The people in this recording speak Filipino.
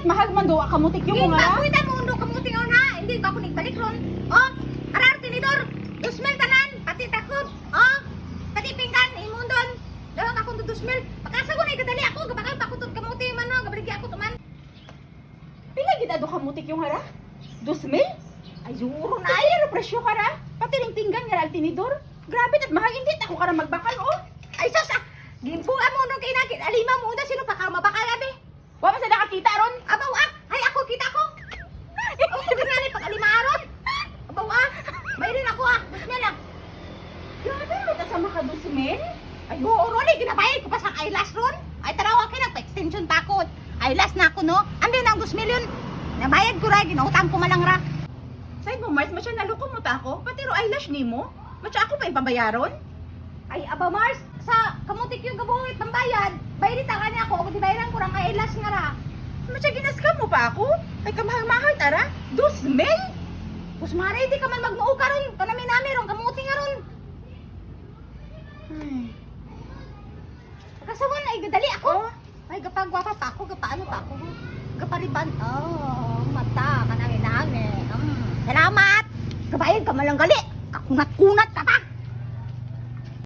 at mahal man do kamutik yung mga pa pwede mo undo kamuting on ha. Hindi pa ako nagbalik ron. Oh, arar tinidor. Dusmil tanan, pati takot. Oh, pati pinggan imundon. Dawag akong dudusmil. Pakasago na idadali ako, gabakal pa ako tut kamuti man no, gabaligi ako tuman. Pila gid ado kamutik yung hara? Dos mil? Ay, zuro na. Ay, ano presyo ka ra? Pati ring pinggan nga tinidor. Grabe at mahal hindi ako ka ra magbakal oh. Ay, sus ah. Gimpuan mo nung kinakit. Alima mo una sino pa ka mabakal abi. Nakakita ron. Abaw ah. Ay, ako kita ko. Oh, kaya ni pag alima aron. Abaw ah. Mayroon ako ah. Dusmil ah. Grabe mo ta sa maka dos mil? Ay, oo, Ronnie, ginabayad ko pa sa eyelash ron. Ay, tarawa ka na, pa-extension pa ako. Eyelash na ako, no? Andin ang 2 million. Nabayad ko ra, ginautang ko malang ra. Say mo Mars, masya naloko mo ta ako. Pati ro eyelash nimo. Masya ako pa ipabayaron. Ay, aba Mars, sa kamutik yung gabuhit ng bayad, bayad ka niya ako, kung di bayaran ko rang eyelash nga ra. Masya ginascam mo pa ako. Ay kamahal-mahal tara. Dos mil? Tapos mare, di ka man magmuo ka ron, panami-nami ron, kamuti nga ron. Ay. Kasawan na, igadali ako. Ay, gapagwapa pa ako, gapaano pa ako. Gapariban, oh, mata, kanangin-nangin. Mm. Salamat! Gabayad ka malang gali. Kakunat-kunat ka pa.